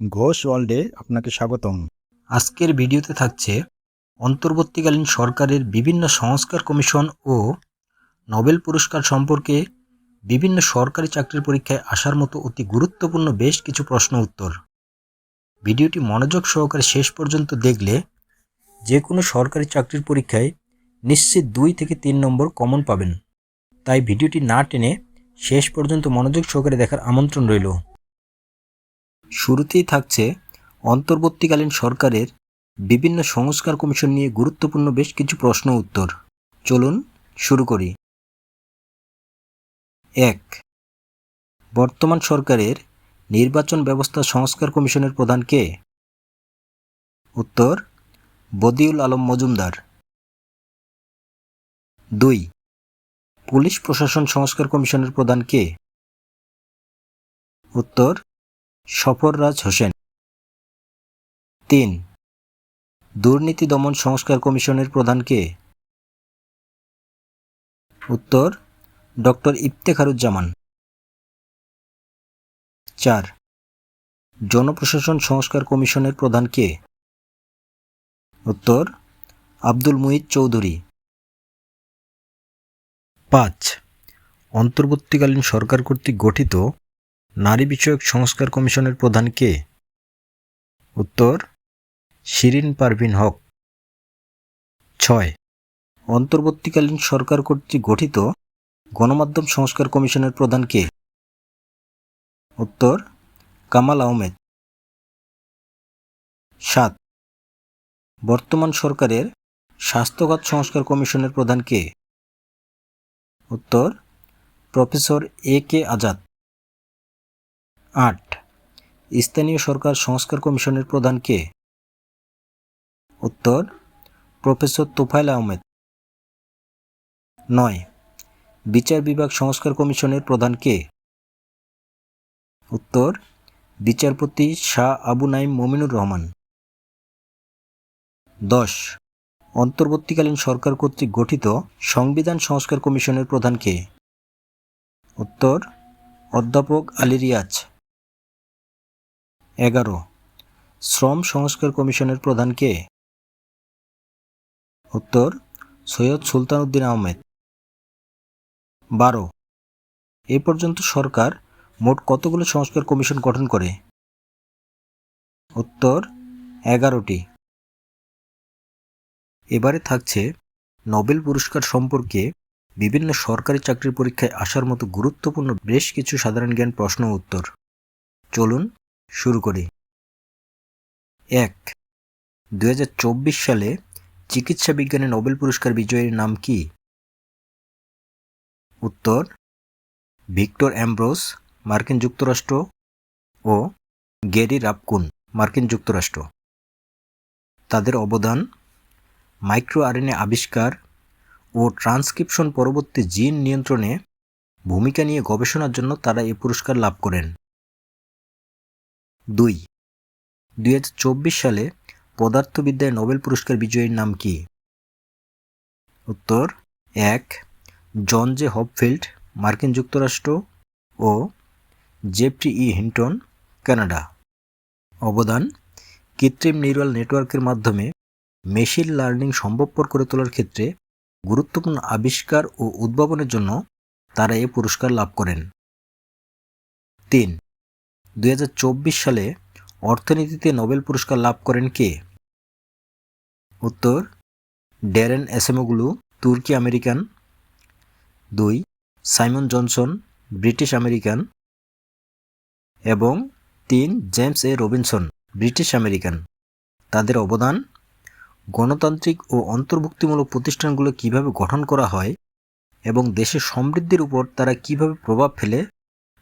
ঘোষ ওয়ার্ল্ডে আপনাকে স্বাগতম। আজকের ভিডিওতে থাকছে অন্তর্বর্তীকালীন সরকারের বিভিন্ন সংস্কার কমিশন ও নোবেল পুরস্কার সম্পর্কে বিভিন্ন সরকারি চাকরির পরীক্ষায় আসার মতো অতি গুরুত্বপূর্ণ বেশ কিছু প্রশ্ন উত্তর। ভিডিওটি মনোযোগ সহকারে শেষ পর্যন্ত দেখলে যে কোনো সরকারি চাকরির পরীক্ষায় নিশ্চিত দুই থেকে তিন নম্বর কমন পাবেন। তাই ভিডিওটি না টেনে শেষ পর্যন্ত মনোযোগ সহকারে দেখার আমন্ত্রণ রইল। শুরুতেই থাকছে অন্তর্বর্তীকালীন সরকারের বিভিন্ন সংস্কার কমিশন নিয়ে গুরুত্বপূর্ণ বেশ কিছু প্রশ্ন উত্তর। চলুন শুরু করি। এক, বর্তমান সরকারের নির্বাচন ব্যবস্থা সংস্কার কমিশনের প্রধান কে? উত্তর, বদিউল আলম মজুমদার। দুই, পুলিশ প্রশাসন সংস্কার কমিশনের প্রধান কে? উত্তর সফররাজ হোসেন। তিন। দুর্নীতি দমন সংস্কার কমিশনের প্রধান কে? উত্তর ডক্টর ইফতেখারুজ্জামান। চার। জনপ্রশাসন সংস্কার কমিশনের প্রধান কে? উত্তর, আব্দুল মুহিত চৌধুরী। পাঁচ। অন্তর্বর্তীকালীন সরকার কর্তৃক গঠিত নারী বিষয়ক সংস্কার কমিশনের প্রধান কে? উত্তর, শিরিন পারভিন হক। ছয়, অন্তর্বর্তীকালীন সরকার কর্তৃক গঠিত গণমাধ্যম সংস্কার কমিশনের প্রধান কে? উত্তর, কামাল আহমেদ। সাত, বর্তমান সরকারের স্বাস্থ্যখাত সংস্কার কমিশনের প্রধান কে? উত্তর, প্রফেসর এ কে আজাদ। আট। স্থানীয় সরকার সংস্কার কমিশনের প্রধান কে? উত্তর, প্রফেসর তোফাইল আহমেদ। নয়। বিচার বিভাগ সংস্কার কমিশনের প্রধান কে? উত্তর, বিচারপতি শাহ আবু নাইম মমিনুর রহমান। দশ। অন্তর্বর্তীকালীন সরকার কর্তৃক গঠিত সংবিধান সংস্কার কমিশনের প্রধান কে? উত্তর, অধ্যাপক আলী রিয়াজ। এগারো। শ্রম সংস্কার কমিশনের প্রধান কে? উত্তর, সৈয়দ সুলতান উদ্দিন আহমেদ। বারো। এ পর্যন্ত সরকার মোট কতগুলো সংস্কার কমিশন গঠন করে? উত্তর, এগারোটি। এবারে থাকছে নোবেল পুরস্কার সম্পর্কে বিভিন্ন সরকারি চাকরির পরীক্ষায় আসার মতো গুরুত্বপূর্ণ বেশ কিছু সাধারণ জ্ঞান প্রশ্ন উত্তর। চলুন শুরু করি। এক দুই সালে চিকিৎসা বিজ্ঞানে নোবেল পুরস্কার বিজয়ীর নাম কি? উত্তর, ভিক্টর অ্যাম্ব্রোস, মার্কিন যুক্তরাষ্ট্র ও গ্যারি রাপকুন, মার্কিন যুক্তরাষ্ট্র। তাদের অবদান, মাইক্রো আরএনএ আবিষ্কার ও ট্রান্সক্রিপশন পরবর্তী জিন নিয়ন্ত্রণে ভূমিকা নিয়ে গবেষণার জন্য তারা এই পুরস্কার লাভ করেন। দুই। দুই সালে পদার্থবিদ্যায় নোবেল পুরস্কার বিজয়ীর নাম কি? উত্তর, এক, জন জে হপফিল্ড, মার্কিন যুক্তরাষ্ট্র ও জেফ্রি ই হিন্টন, কানাডা। অবদান, কৃত্রিম নিউরাল নেটওয়ার্কের মাধ্যমে মেশিন লার্নিং সম্ভবপর করে তোলার ক্ষেত্রে গুরুত্বপূর্ণ আবিষ্কার ও উদ্ভাবনের জন্য তারা এ পুরস্কার লাভ করেন। তিন দুই হাজার চব্বিশ সালে অর্থনীতিতে নোবেল পুরস্কার লাভ করেন কে? উত্তর, ড্যারেন এসেমোগুলু, তুর্কি আমেরিকান। দুই, সাইমন জনসন, ব্রিটিশ আমেরিকান। এবং তিন, James A Robinson, British American. তাদের অবদান, গণতান্ত্রিক ও অন্তর্ভুক্তিমূলক প্রতিষ্ঠানগুলো কীভাবে গঠন করা হয় এবং দেশের সমৃদ্ধির উপর তারা কীভাবে প্রভাব ফেলে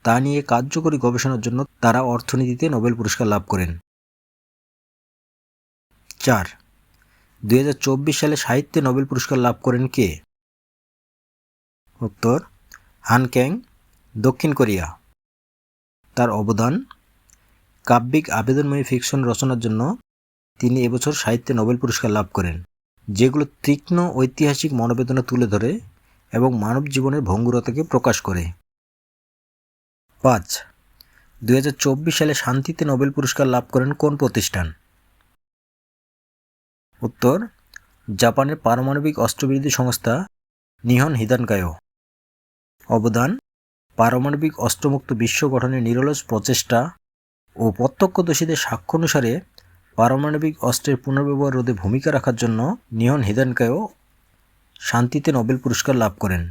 তা নিয়ে কার্যকরী গবেষণার জন্য তারা অর্থনীতিতে নোবেল পুরস্কার লাভ করেন। চার। দুই সালে সাহিত্যে নোবেল পুরস্কার লাভ করেন কে? উত্তর, হান ক্যাং, দক্ষিণ কোরিয়া। তার অবদান, কাব্যিক আবেদনময়ী ফিকশন রচনার জন্য তিনি এবছর সাহিত্যে নোবেল পুরস্কার লাভ করেন, যেগুলো তীক্ষ্ণ ঐতিহাসিক মনোবেদনা তুলে ধরে এবং মানব জীবনের ভঙ্গুরতাকে প্রকাশ করে। পাঁচ। দুই সালে শান্তিতে নোবেল পুরস্কার লাভ করেন কোন প্রতিষ্ঠান? উত্তর, জাপানের পারমাণবিক অস্ত্রবিরোধী সংস্থা নিহন হিদানকায়ো। অবদান, পারমাণবিক অস্ত্রমুক্ত বিশ্ব গঠনের নিরলস প্রচেষ্টা ও প্রত্যক্ষদর্শীদের সাক্ষ্য অনুসারে পারমাণবিক অস্ত্রের পুনর্ব্যবহার রোধে ভূমিকা রাখার জন্য নিহন হিদানকায়ো শান্তিতে নোবেল পুরস্কার লাভ করেন।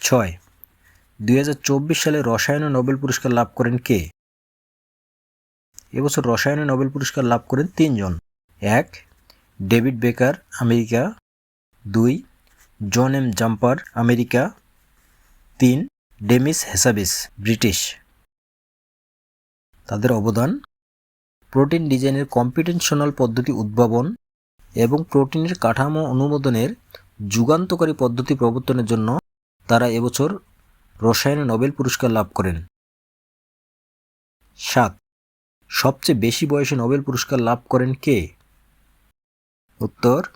ছয়। দুই হাজার চব্বিশ সালে রসায়নে নোবেল পুরস্কার লাভ করেন কে? এবছর রসায়নে নোবেল পুরস্কার লাভ করেন তিনজন। এক, ডেভিড বেকার, আমেরিকা। দুই, জন এম জাম্পার, আমেরিকা। তিন, ডেমিস হেসাবিস, ব্রিটিশ। তাদের অবদান, প্রোটিন ডিজাইনের কম্পিটেনশনাল পদ্ধতি উদ্ভাবন এবং প্রোটিনের কাঠামো অনুমোদনের যুগান্তকারী পদ্ধতি প্রবর্তনের জন্য তারা এবছর রসায়নে নোবেল পুরস্কার লাভ করেন। সাত। সবচেয়ে বেশি বয়সে নোবেল পুরস্কার লাভ করেন কে? উত্তর,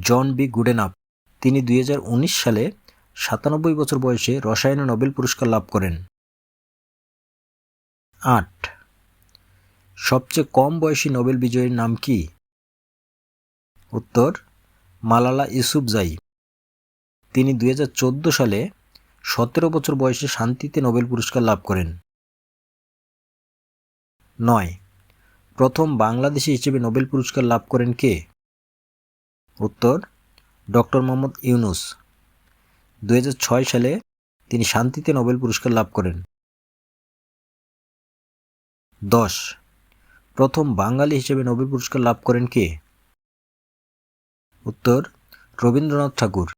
জন বি গুডেনাপ। তিনি দুই হাজার উনিশ সালে সাতানব্বই বছর বয়সে রসায়নে নোবেল পুরস্কার লাভ করেন। আট। সবচেয়ে কম বয়সী নোবেল বিজয়ীর নাম কি? উত্তর, মালালা ইউসুফজাই তিনি দু হাজার চোদ্দ সালে সতেরো বছর বয়সে শান্তিতে নোবেল পুরস্কার লাভ করেন। নয়। প্রথম বাংলাদেশি হিসেবে নোবেল পুরস্কার লাভ করেন কে? উত্তর ডক্টর মোহাম্মদ ইউনুস। দু হাজার ছয় সালে তিনি শান্তিতে নোবেল পুরস্কার লাভ করেন। দশ। প্রথম বাঙালি হিসেবে নোবেল পুরস্কার লাভ করেন কে? উত্তর, রবীন্দ্রনাথ ঠাকুর।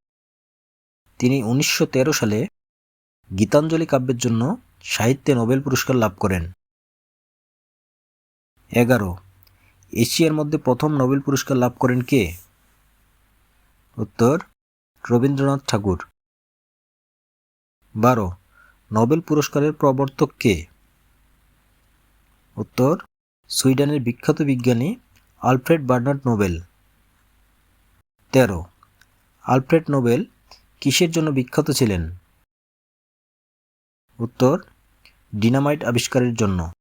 তিনি উনিশশো তেরো সালে গীতাঞ্জলি কাব্যের জন্য সাহিত্যে নোবেল পুরস্কার লাভ করেন। এগারো। এশিয়ার মধ্যে প্রথম নোবেল পুরস্কার লাভ করেন কে? উত্তর, রবীন্দ্রনাথ ঠাকুর। বারো। নোবেল পুরস্কারের প্রবর্তক কে? উত্তর, সুইডেনের বিখ্যাত বিজ্ঞানী আলফ্রেড বার্নার্ড নোবেল। তেরো। আলফ্রেড নোবেল কিসের জন্য বিখ্যাত ছিলেন? উত্তর, ডিনামাইট আবিষ্কারের জন্য।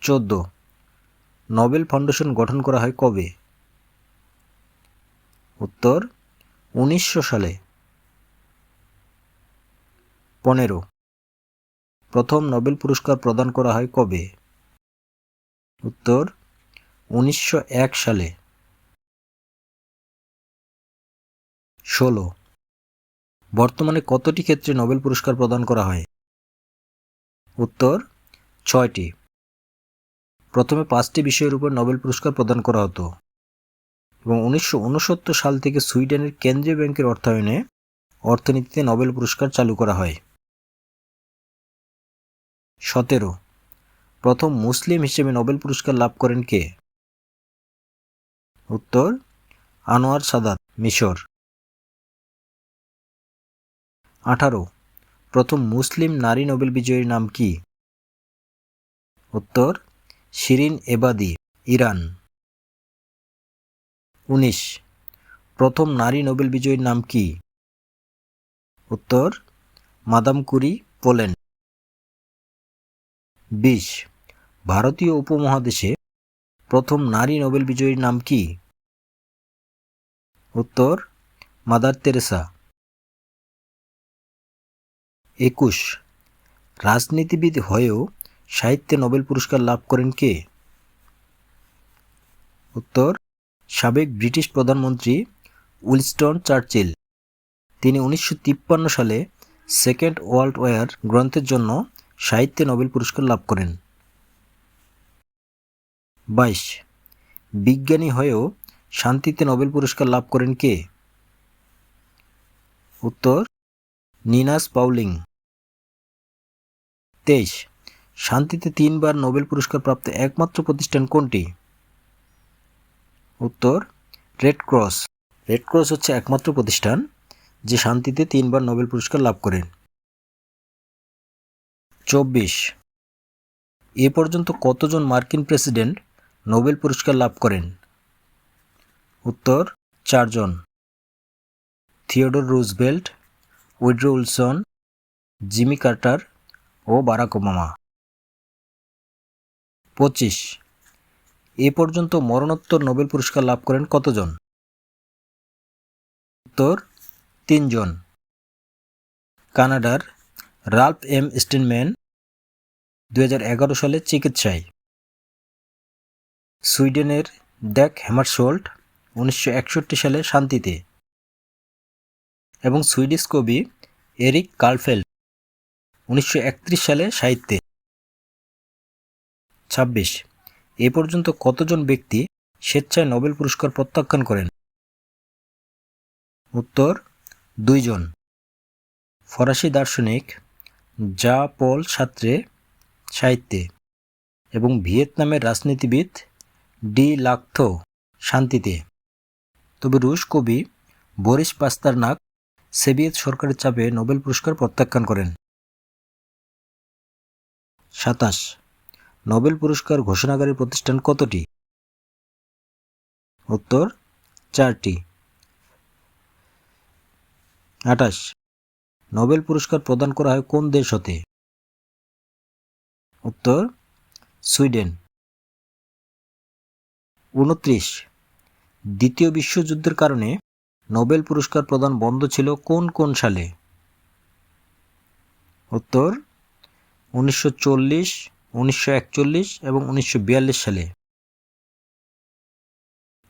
চোদ্দ, নোবেল ফাউন্ডেশন গঠন করা হয় কবে? উত্তর, উনিশশো সালে। পনেরো, প্রথম নোবেল পুরস্কার প্রদান করা হয় কবে? উত্তর, উনিশশো এক সালে। ষোলো। বর্তমানে কতটি ক্ষেত্রে নোবেল পুরস্কার প্রদান করা হয়? উত্তর, ছয়টি। প্রথমে পাঁচটি বিষয়ের উপর নোবেল পুরস্কার প্রদান করা হতো। এবং উনিশশো উনসত্তর সাল থেকে সুইডেনের কেন্দ্রীয় ব্যাংকের অর্থায়নে অর্থনীতিতে নোবেল পুরস্কার চালু করা হয়। সতেরো। প্রথম মুসলিম হিসেবে নোবেল পুরস্কার লাভ করেন কে? উত্তর, আনোয়ার সাদাত, মিশর। আঠারো। প্রথম মুসলিম নারী নোবেল বিজয়ীর নাম কি? উত্তর, শিরিন এবাদি, ইরান। উনিশ। প্রথম নারী নোবেল বিজয়ীর নাম কি? উত্তর মাদাম কুরি পোল্যান্ড। বিশ। ভারতীয় উপমহাদেশে প্রথম নারী নোবেল বিজয়ীর নাম কি? উত্তর, মাদার তেরেসা। একুশ। রাজনীতিবিদ হয়েও সাহিত্যে নোবেল পুরস্কার লাভ করেন কে? উত্তর, সাবেক ব্রিটিশ প্রধানমন্ত্রী উইলস্টন চার্চিল। তিনি উনিশশো তিপ্পান্ন সালে সেকেন্ড ওয়ার্ল্ড ওয়ার গ্রন্থের জন্য সাহিত্যে নোবেল পুরস্কার লাভ করেন। বাইশ। বিজ্ঞানী হয়েও শান্তিতে নোবেল পুরস্কার লাভ করেন কে? উত্তর নিনাস পাউলিং। তেইশ, শান্তিতে তিনবার নোবেল পুরস্কার প্রাপ্ত একমাত্র প্রতিষ্ঠান কোনটি? উত্তর, রেড ক্রস। রেড ক্রস হচ্ছে একমাত্র প্রতিষ্ঠান যে শান্তিতে তিনবার নোবেল পুরস্কার লাভ করেন চব্বিশ, এ পর্যন্ত কতজন মার্কিন প্রেসিডেন্ট নোবেল পুরস্কার লাভ করেন? উত্তর, চারজন। Theodore Roosevelt Woodrow Wilson Jimmy Carter ও বারাক ওবামা। পঁচিশ। এ পর্যন্ত মরণোত্তর নোবেল পুরস্কার লাভ করেন কতজন? উত্তর, তিনজন। কানাডার রাল্ফ এম স্টিনম্যান দু হাজার এগারো সালে চিকিৎসায়। সুইডেনের ড্যাক হ্যামারশোল্ড উনিশশো সালে শান্তিতে। এবং সুইডিশ কবি এরিক কার্লফেল্ড, উনিশশো সালে সাহিত্যে। ছাব্বিশ, এ পর্যন্ত কতজন ব্যক্তি স্বেচ্ছায় নোবেল পুরস্কার প্রত্যাখ্যান করেন? উত্তর, দুইজন। ফরাসি দার্শনিক জা পল সাত্রে সাহিত্যে এবং ভিয়েতনামের রাজনীতিবিদ ডি লাকথো শান্তিতে। তবে রুশ কবি বরিস পাস্তারনাক সেভিয়েত সরকারের চাপে নোবেল পুরস্কার প্রত্যাখ্যান করেন। সাতাশ। নোবেল পুরস্কার ঘোষণাকারী প্রতিষ্ঠান কতটি? উত্তর, চারটি। আঠাশ। নোবেল পুরস্কার প্রদান করা হয় কোন দেশ হতে? উত্তর, সুইডেন। উনত্রিশ দ্বিতীয় বিশ্বযুদ্ধের কারণে নোবেল পুরস্কার প্রদান বন্ধ ছিল কোন কোন সালে? উত্তর, উনিশশো চল্লিশ, উনিশশো একচল্লিশ এবং উনিশশো বিয়াল্লিশ সালে।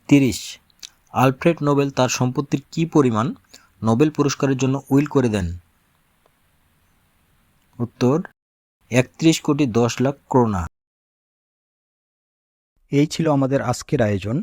তিরিশ, আলফ্রেড নোবেল তার সম্পত্তির কী পরিমাণ নোবেল পুরস্কারের জন্য উইল করে দেন? উত্তর, একত্রিশ কোটি দশ লাখ ক্রোনা। এই ছিল আমাদের আজকের আয়োজন।